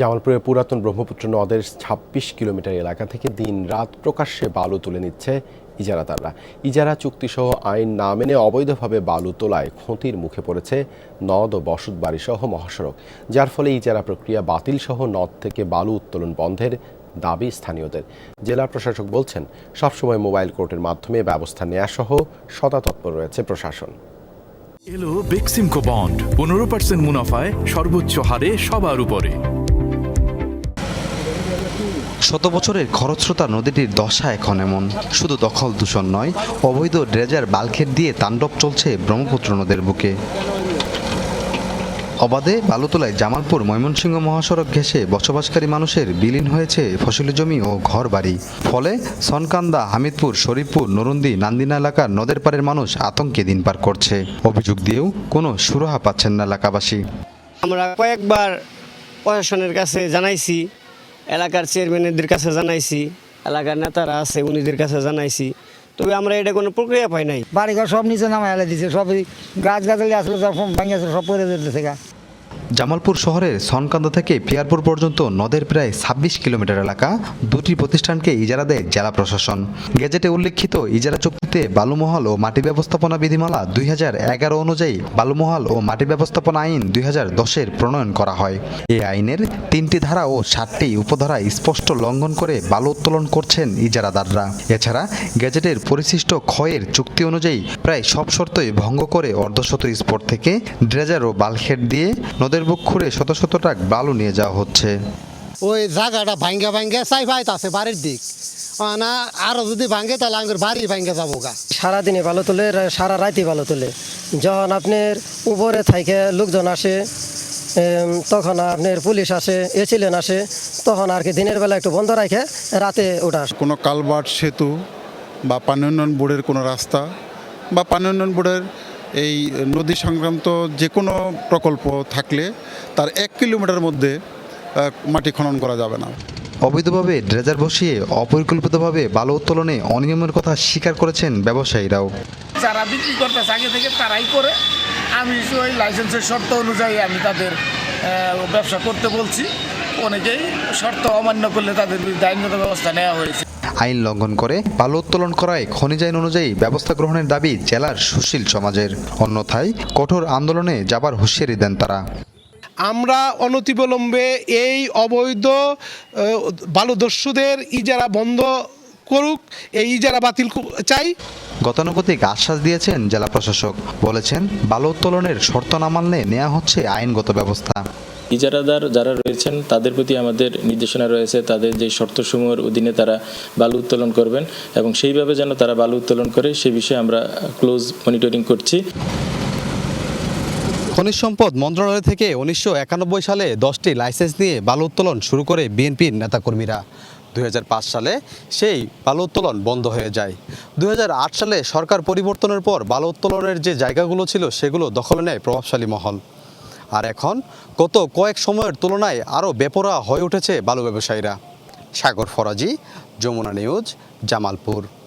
জামালপুরের পুরাতন ব্রহ্মপুত্র নদের ছাব্বিশ কিলোমিটার এলাকা থেকে দিন রাত প্রকাশ্যে বালু তুলে নিচ্ছে ইজারাদাররা। ইজারা চুক্তিসহ আইন না মেনে অবৈধভাবে বালু তোলায় ক্ষতির মুখে পড়েছে নদ ও বসতবাড়ি সহ মহাসড়ক। যার ফলে ইজারা প্রক্রিয়া বাতিল সহ নদ থেকে বালু উত্তোলন বন্ধের দাবি স্থানীয়দের। জেলা প্রশাসক বলছেন, সবসময় মোবাইল কোর্টের মাধ্যমে ব্যবস্থা নেওয়া সহ সদা তৎপর রয়েছে প্রশাসন। এলো বেক্সিমকো বন্ড। পনেরো পার্সেন্ট মুনাফায় সর্বোচ্চ হারে সবার উপরে। শত বছরের খরস্রোতা নদীটির দশা এখন এমন। শুধু দখল দূষণ নয়, অবৈধ ড্রেজার বালখেট দিয়ে তাণ্ডব চলছে ব্রহ্মপুত্র নদের বুকে। অবাধে বালুতলায় জামালপুর ময়মনসিংহ মহাসড়ক ঘেঁষে বসবাসকারী মানুষের বিলীন হয়েছে ফসলি জমি ও ঘর বাড়ি ফলে সনকান্দা, হামিদপুর, শরীফপুর, নরুন্দি, নান্দিনা এলাকার নদের পাড়ের মানুষ আতঙ্কে দিন পার করছে। অভিযোগ দিয়েও কোনো সুরাহা পাচ্ছেন না এলাকাবাসী। আমরা কয়েকবার প্রশাসনের কাছে জানাইছি এলাকার চেয়ারম্যানদের কাছে জানাইছি, এলাকার নেতারা আছে, উনিদের কাছে জানাইছি। তবে আমরা এটা কোনো প্রক্রিয়া পাই নাই। বাড়িঘর সব নিচে এলে দিছে সব গাছ গাছালি আসলে সব ভাঙিয়েছে, সব পরে যেতেছে গা। জামালপুর শহরের সনকান্দা থেকে পিয়ারপুর পর্যন্ত নদের প্রায় ছাব্বিশ কিলোমিটার এলাকা, দুটি প্রতিষ্ঠানকে ইজারা দেয় জেলা প্রশাসন। গেজেটে উল্লেখিত ইজারা চুক্তিতে বালুমহল ও মাটি ব্যবস্থাপনা বিধিমালা দুই এগারো অনুযায়ী বালুমহল ও মাটি ব্যবস্থাপনা আইন দুই হাজার দশের প্রণয়ন করা হয়। এই আইনের তিনটি ধারা ও ষাটটি উপধারা স্পষ্ট লঙ্ঘন করে বালু উত্তোলন করছেন ইজারাদাররা। এছাড়া গেজেটের পরিশিষ্ট ক্ষয়ের চুক্তি অনুযায়ী প্রায় সব শর্তই ভঙ্গ করে অর্ধশত স্পট থেকে ড্রেজার ও বালখেট দিয়ে নদের বুক খুঁড়ে শত শত ট্রাক বালু নিয়ে যাওয়া হচ্ছে। ওই জায়গাটা ভাঙ্গে ভাঙ্গে চাই আছে বাড়ির দিক। না আরও যদি ভাঙ্গে তাহলে আমাদের বাড়ি ভাঙ্গে যাব গা। সারাদিনে ভালো তোলে সারা রাতে ভালো তোলে। যখন আপনার উপরে থাইকে লোকজন আসে তখন আপনার পুলিশ আসে এছিলেন আসে তখন আর কি দিনের বেলা একটু বন্ধ রাখে রাতে ওটা আসে। কোনো কালভার্ট সেতু বা পানি উন্নয়ন বোর্ডের কোনো রাস্তা বা পানি উন্নয়ন বোর্ডের এই নদী সংক্রান্ত যে কোনো প্রকল্প থাকলে তার এক কিলোমিটার মধ্যে মাটি খনন করা যাবে না। অবৈধভাবে ড্রেজার বসিয়ে অপরিকল্পিতভাবে বালু উত্তোলনে অনিয়মের কথা স্বীকার করেছেন ব্যবসায়ীরাও। যারা বিক্রি করতেছে আগে থেকে তারাই করে। আমি ওই লাইসেন্সের শর্ত অনুযায়ী আমি তাদের ব্যবসা করতে বলছি। অনেকেই শর্ত অমান্য করলে তাদের বিরুদ্ধে আইনগত ব্যবস্থা নেওয়া হয়েছে। আইন লঙ্ঘন করে বালু উত্তোলন করায় খনিজ আইন অনুযায়ী ব্যবস্থা গ্রহণের দাবি জেলার সুশীল সমাজের। অন্যথায় কঠোর আন্দোলনে যাবার হুঁশিয়ারি দেন তারা। আমরা অনতিবিলম্বে এই অবৈধ বালুদস্যুদের ইজারা বন্ধ করুক এই ইজারা বাতিল চাই। গতানুগতিক আশ্বাস দিয়েছেন জেলা প্রশাসক। বলেছেন বালু উত্তোলনের শর্ত না মানলে নেওয়া হচ্ছে আইনগত ব্যবস্থা। ইজারাদার যারা রয়েছেন, তাদের প্রতি আমাদের নির্দেশনা রয়েছে, তাদের যে শর্তসমূহের অধীনে তারা বালু উত্তোলন করবেন এবং সেইভাবে যেন তারা বালু উত্তোলন করে, সে বিষয়ে আমরা ক্লোজ মনিটরিং করছি। খনিজ সম্পদ মন্ত্রণালয় থেকে উনিশশো একানব্বই সালে দশটি লাইসেন্স নিয়ে বালু উত্তোলন শুরু করে বিএনপির নেতাকর্মীরা। দুই হাজার পাঁচ সালে সেই বালু উত্তোলন বন্ধ হয়ে যায়। দু হাজার আট সালে সরকার পরিবর্তনের পর বালু উত্তোলনের যে জায়গাগুলো ছিল, সেগুলো দখলে নেয় প্রভাবশালী মহল। আর এখন গত কয়েক সময়ের তুলনায় আরও বেপরা হয়ে উঠেছে বালু ব্যবসায়ীরা। সাগর ফরাজি, যমুনা নিউজ, জামালপুর।